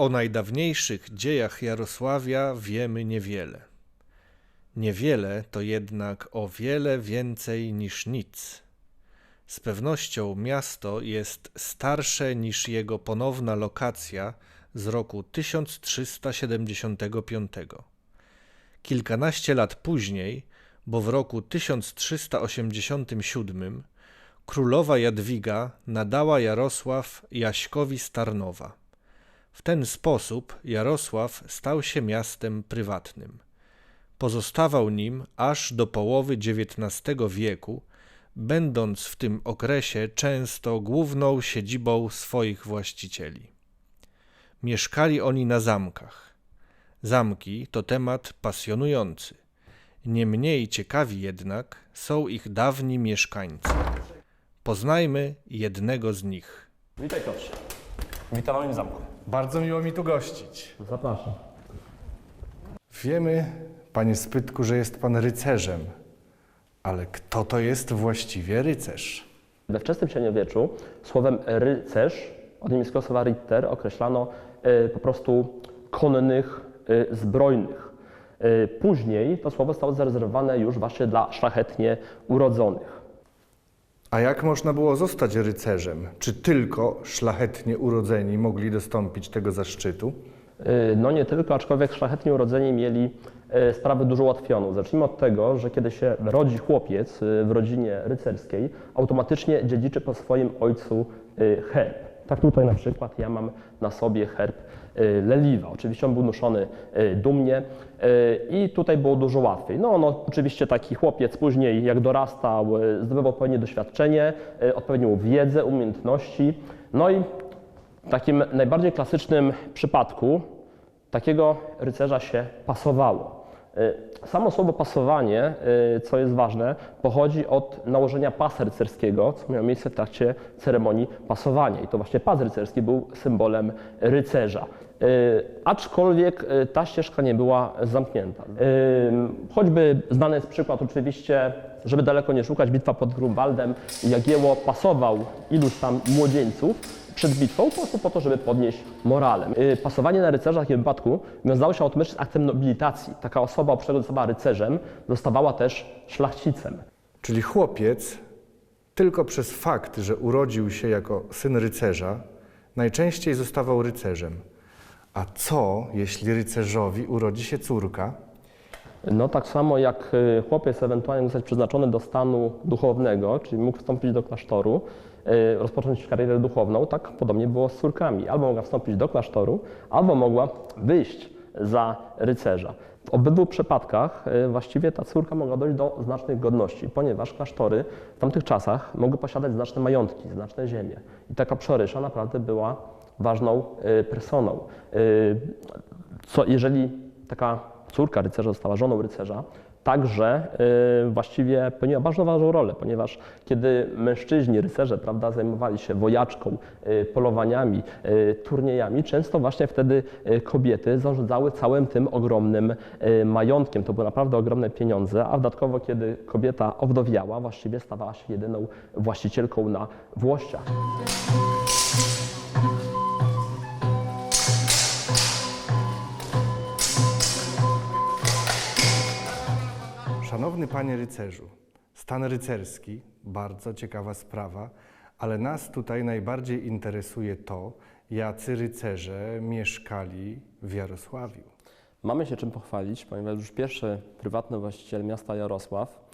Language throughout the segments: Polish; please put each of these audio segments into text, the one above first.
O najdawniejszych dziejach Jarosławia wiemy niewiele. Niewiele to jednak o wiele więcej niż nic. Z pewnością miasto jest starsze niż jego ponowna lokacja z roku 1375. Kilkanaście lat później, bo w roku 1387, królowa Jadwiga nadała Jarosław Jaśkowi Starnowa. W ten sposób Jarosław stał się miastem prywatnym. Pozostawał nim aż do połowy XIX wieku, będąc w tym okresie często główną siedzibą swoich właścicieli. Mieszkali oni na zamkach. Zamki to temat pasjonujący. Nie mniej ciekawi jednak są ich dawni mieszkańcy. Poznajmy jednego z nich. Witaj Piotrze. Witam w moim zamku. Bardzo miło mi tu gościć. Zapraszam. Wiemy, panie Spytku, że jest pan rycerzem. Ale kto to jest właściwie rycerz? We wczesnym średniowieczu słowem rycerz, od niemieckiego słowa ritter, określano e, po prostu konnych e, zbrojnych. E, później to słowo zostało zarezerwowane już właśnie dla szlachetnie urodzonych. A jak można było zostać rycerzem? Czy tylko szlachetnie urodzeni mogli dostąpić tego zaszczytu? Y, No nie tylko, aczkolwiek szlachetnie urodzeni mieli y, sprawę dużo ułatwioną. Zacznijmy od tego, że kiedy się rodzi chłopiec y, w rodzinie rycerskiej, automatycznie dziedziczy po swoim ojcu herb. Tak tutaj na przykład ja mam na sobie herb y, Leliwa. Oczywiście on był noszony y, dumnie y, i tutaj było dużo łatwiej. No, no oczywiście taki chłopiec później jak dorastał, zdobywał odpowiednie doświadczenie, odpowiednią wiedzę, umiejętności. No i w takim najbardziej klasycznym przypadku takiego rycerza się pasowało. Y, Samo słowo pasowanie, y, co jest ważne, pochodzi od nałożenia pasa rycerskiego, co miało miejsce w trakcie ceremonii pasowania. I to właśnie pas rycerski był symbolem rycerza. Y, Aczkolwiek ta ścieżka nie była zamknięta. Choćby znany jest przykład oczywiście, żeby daleko nie szukać, bitwa pod Grunwaldem. Jagiełło pasował iluś tam młodzieńców, przed bitwą po prostu po to, żeby podnieść morale. Y, Pasowanie na rycerza w takim wypadku wiązało się automatycznie z aktem nobilitacji. Taka osoba, oprócz tego, została rycerzem, zostawała też szlachcicem. Czyli chłopiec tylko przez fakt, że urodził się jako syn rycerza, najczęściej zostawał rycerzem. A co, jeśli rycerzowi urodzi się córka? No tak samo jak y, chłopiec ewentualnie zostać przeznaczony do stanu duchownego, czyli mógł wstąpić do klasztoru, rozpocząć karierę duchowną, tak podobnie było z córkami. Albo mogła wstąpić do klasztoru, albo mogła wyjść za rycerza. W obydwu przypadkach y, właściwie ta córka mogła dojść do znacznych godności, ponieważ klasztory w tamtych czasach mogły posiadać znaczne majątki, znaczne ziemie. I taka przorysza naprawdę była ważną y, personą. Y, Co jeżeli taka córka rycerza została żoną rycerza, także y, właściwie pełniła bardzo ważną rolę, ponieważ kiedy mężczyźni, rycerze, prawda, zajmowali się wojaczką, y, polowaniami, y, turniejami, często właśnie wtedy kobiety zarządzały całym tym ogromnym majątkiem. To były naprawdę ogromne pieniądze, a dodatkowo, kiedy kobieta owdowiała, właściwie stawała się jedyną właścicielką na włościach. Szanowny panie rycerzu, stan rycerski, bardzo ciekawa sprawa, ale nas tutaj najbardziej interesuje to, jacy rycerze mieszkali w Jarosławiu. Mamy się czym pochwalić, ponieważ już pierwszy prywatny właściciel miasta Jarosław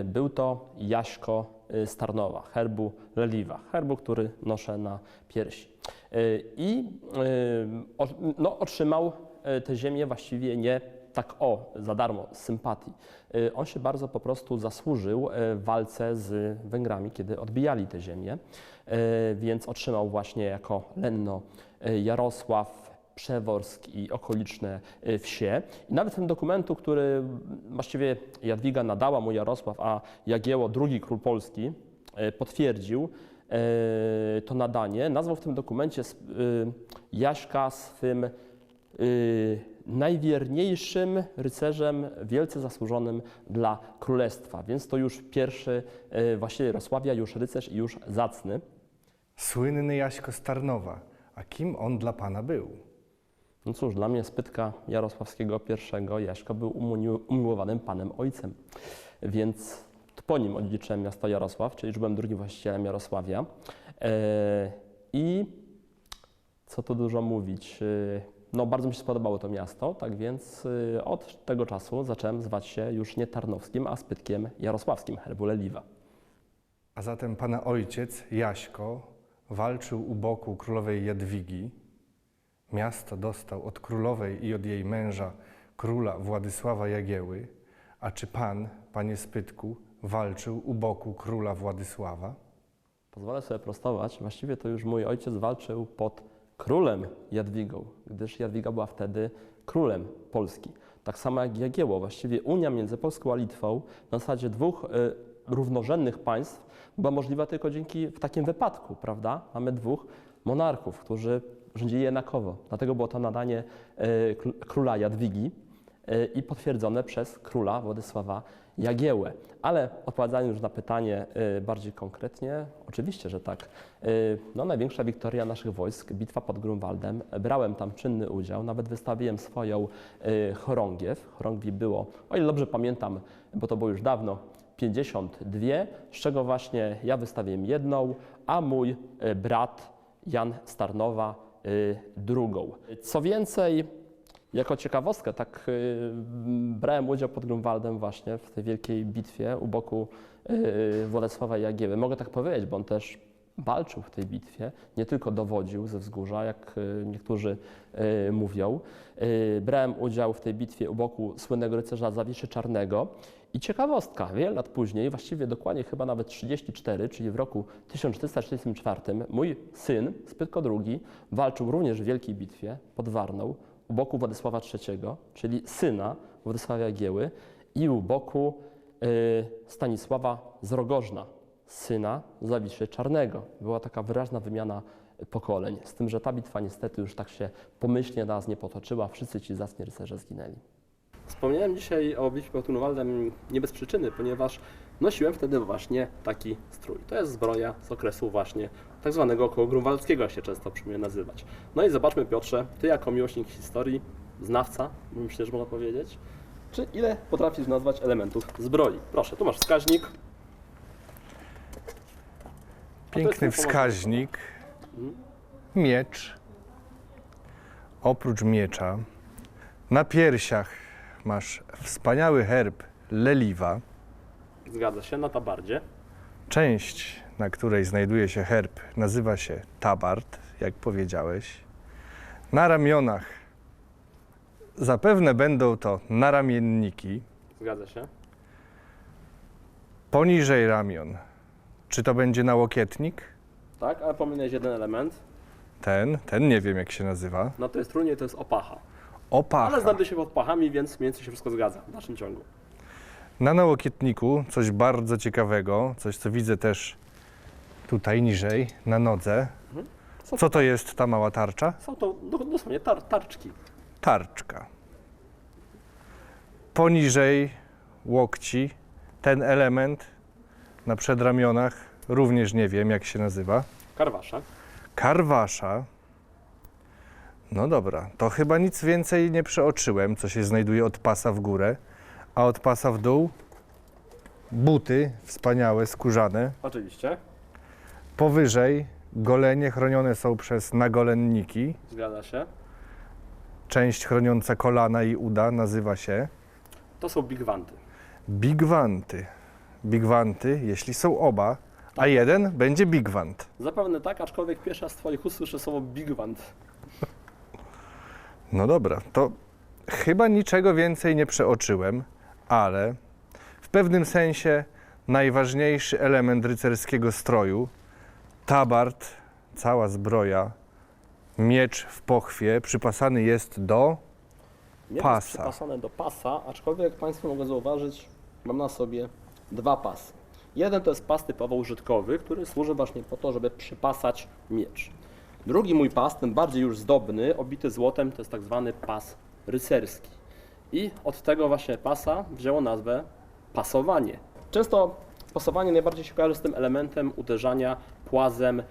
y, był to Jaśko y, Starnowa, herbu Leliwa, herbu, który noszę na piersi. Y, I no, otrzymał tę ziemię właściwie nie tak o, za darmo, z sympatii. Y, On się bardzo po prostu zasłużył y, w walce z Węgrami, kiedy odbijali tę ziemię, Y, więc otrzymał właśnie jako lenno Jarosław, Przeworsk i okoliczne wsie. I nawet ten dokumentu, który właściwie Jadwiga nadała mu Jarosław, a Jagiełło, drugi król Polski, potwierdził to nadanie, nazwał w tym dokumencie Jaśka swym najwierniejszym rycerzem, wielce zasłużonym dla królestwa. Więc to już pierwszy y, właściwie Jarosławia, już rycerz i już zacny. Słynny Jaśko Starnowa. A kim on dla pana był? No cóż, dla mnie spytka Jarosławskiego I Jaśka był umiłowanym panem ojcem, więc to po nim odziedziczyłem miasto Jarosław, czyli już byłem drugim właścicielem Jarosławia. E, I co tu dużo mówić, e, no bardzo mi się spodobało to miasto, tak więc e, od tego czasu zacząłem zwać się już nie Tarnowskim, a Spytkiem Jarosławskim, herbu Leliwa. A zatem pana ojciec, Jaśko, walczył u boku królowej Jadwigi. Miasto dostał od królowej i od jej męża, króla Władysława Jagieły. A czy pan, panie Spytku, walczył u boku króla Władysława? Pozwolę sobie prostować. Właściwie to już mój ojciec walczył pod królem Jadwigą, gdyż Jadwiga była wtedy królem Polski. Tak samo jak Jagiełło. Właściwie unia między Polską a Litwą na zasadzie dwóch y, równorzędnych państw była możliwa tylko dzięki w takim wypadku, prawda? Mamy dwóch monarchów, którzy rządzili jednakowo. Dlatego było to nadanie y, kr- króla Jadwigi i potwierdzone przez króla Władysława Jagiełłę. Ale odpowiadając już na pytanie y, bardziej konkretnie, oczywiście, że tak. Y, No, największa wiktoria naszych wojsk, bitwa pod Grunwaldem. Brałem tam czynny udział, nawet wystawiłem swoją chorągiew. Chorągwi było, o ile dobrze pamiętam, bo to było już dawno, 52, z czego właśnie ja wystawiłem jedną, a mój brat Jan Starnowa drugą. Co więcej, jako ciekawostkę, tak y, brałem udział pod Grunwaldem właśnie w tej wielkiej bitwie u boku y, Władysława Jagieły. Mogę tak powiedzieć, bo on też walczył w tej bitwie, nie tylko dowodził ze wzgórza, jak y, niektórzy mówią. Brałem udział w tej bitwie u boku słynnego rycerza Zawiszy Czarnego. I ciekawostka, wiele lat później, właściwie dokładnie chyba nawet 34, czyli w roku 1444, mój syn, Spytko II, walczył również w wielkiej bitwie pod Warną u boku Władysława III, czyli syna Władysława Jagieły i u boku y, Stanisława z Rogożna, syna Zawiszy Czarnego. Była taka wyraźna wymiana pokoleń, z tym, że ta bitwa niestety już tak się pomyślnie nas nie potoczyła, wszyscy ci zacni rycerze zginęli. Wspomniałem dzisiaj o bitwie pod Grunwaldem nie bez przyczyny, ponieważ nosiłem wtedy właśnie taki strój. To jest zbroja z okresu właśnie tak zwanego około grunwaldzkiego, jak się często przyjmuje nazywać. No i zobaczmy Piotrze, Ty jako miłośnik historii, znawca, myślę, że można powiedzieć, czy ile potrafisz nazwać elementów zbroi? Proszę, tu masz wskaźnik. Piękny wskaźnik, miecz. Oprócz miecza na piersiach masz wspaniały herb Leliwa. Zgadza się, na tabardzie. Część, na której znajduje się herb, nazywa się tabard, jak powiedziałeś. Na ramionach zapewne będą to naramienniki. Zgadza się. Poniżej ramion, czy to będzie nałokietnik? Tak, ale pominąłeś jeden element. Ten, ten nie wiem jak się nazywa. Na tej stronie to jest opacha. Opacha. Ale znajduje się pod pachami, więc mniej więcej się wszystko zgadza w dalszym ciągu. Na nałokietniku coś bardzo ciekawego, coś co widzę też tutaj niżej, na nodze. Co Co to jest ta mała tarcza? Są to do- dosłownie tar tarczki. Tarczka. Poniżej łokci ten element na przedramionach również nie wiem jak się nazywa. Karwasza. Karwasza. No dobra, to chyba nic więcej nie przeoczyłem, co się znajduje od pasa w górę, a od pasa w dół buty wspaniałe, skórzane. Oczywiście. Powyżej golenie chronione są przez nagolenniki. Zgadza się. Część chroniąca kolana i uda nazywa się To są bigwanty. bigwanty. Bigwanty, jeśli są oba, a jeden będzie bigwant. Zapewne tak, aczkolwiek pierwsza z Twoich ust słyszę słowo bigwant. No dobra, to chyba niczego więcej nie przeoczyłem, ale w pewnym sensie najważniejszy element rycerskiego stroju, tabard, cała zbroja, miecz w pochwie przypasany jest do Miecz Pasa. jest przypasane do pasa, aczkolwiek jak Państwo mogą zauważyć, mam na sobie dwa pasy. Jeden to jest pas typowo użytkowy, który służy właśnie po to, żeby przypasać miecz. Drugi mój pas, ten bardziej już zdobny, obity złotem, to jest tak zwany pas rycerski. I od tego właśnie pasa wzięło nazwę pasowanie. Często pasowanie najbardziej się kojarzy z tym elementem uderzania płazem y,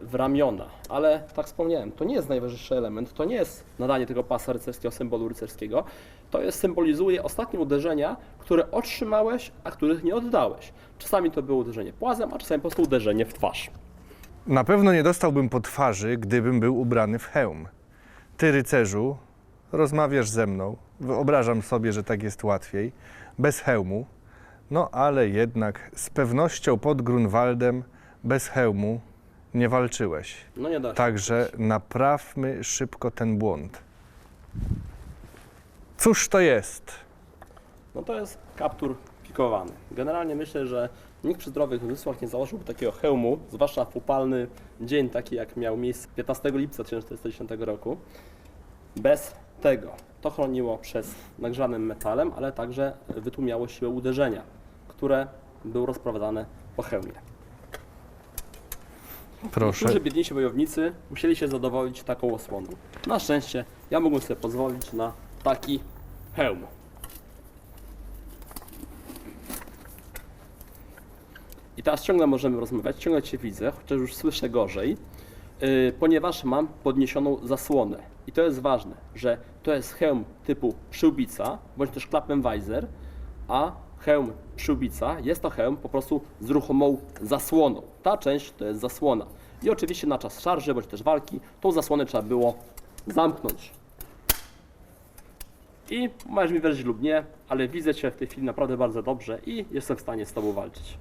w ramiona. Ale tak wspomniałem, to nie jest najważniejszy element, to nie jest nadanie tego pasa rycerskiego, symbolu rycerskiego. To jest, symbolizuje ostatnie uderzenia, które otrzymałeś, a których nie oddałeś. Czasami to było uderzenie płazem, a czasami po prostu uderzenie w twarz. Na pewno nie dostałbym po twarzy, gdybym był ubrany w hełm. Ty, rycerzu, rozmawiasz ze mną. Wyobrażam sobie, że tak jest łatwiej. Bez hełmu. No ale jednak z pewnością pod Grunwaldem bez hełmu nie walczyłeś. No nie da się. Także naprawmy szybko ten błąd. Cóż to jest? No to jest kaptur pikowany. Generalnie myślę, że nikt przy zdrowych zmysłach nie założyłby takiego hełmu, zwłaszcza w upalny dzień, taki jak miał miejsce 15 lipca 1940 roku, bez tego. To chroniło przez nagrzanym metalem, ale także wytłumiało siłę uderzenia, które były rozprowadzane po hełmie. Proszę. Niektórzy biedniejsi wojownicy musieli się zadowolić taką osłoną. Na szczęście ja mogłem sobie pozwolić na taki hełm. I teraz ciągle możemy rozmawiać, ciągle Cię widzę, chociaż już słyszę gorzej, ponieważ mam podniesioną zasłonę. I to jest ważne, że to jest hełm typu przyłbica, bądź też Klappenweiser, a hełm przyłbica jest to hełm po prostu z ruchomą zasłoną. Ta część to jest zasłona. I oczywiście na czas szarży, bądź też walki, tą zasłonę trzeba było zamknąć. I możesz mi wierzyć lub nie, ale widzę Cię w tej chwili naprawdę bardzo dobrze i jestem w stanie z Tobą walczyć.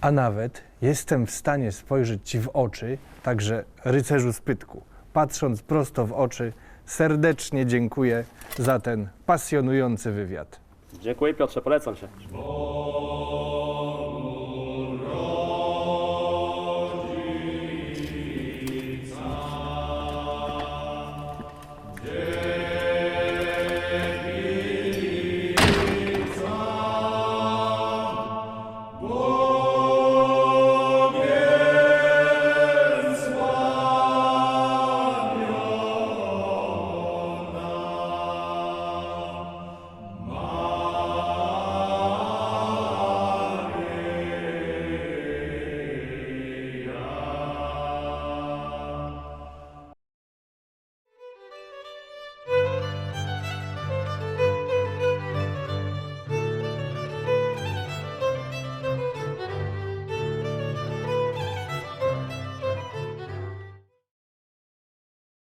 A nawet jestem w stanie spojrzeć Ci w oczy, także rycerzu spytku, patrząc prosto w oczy, serdecznie dziękuję za ten pasjonujący wywiad. Dziękuję Piotrze, polecam się.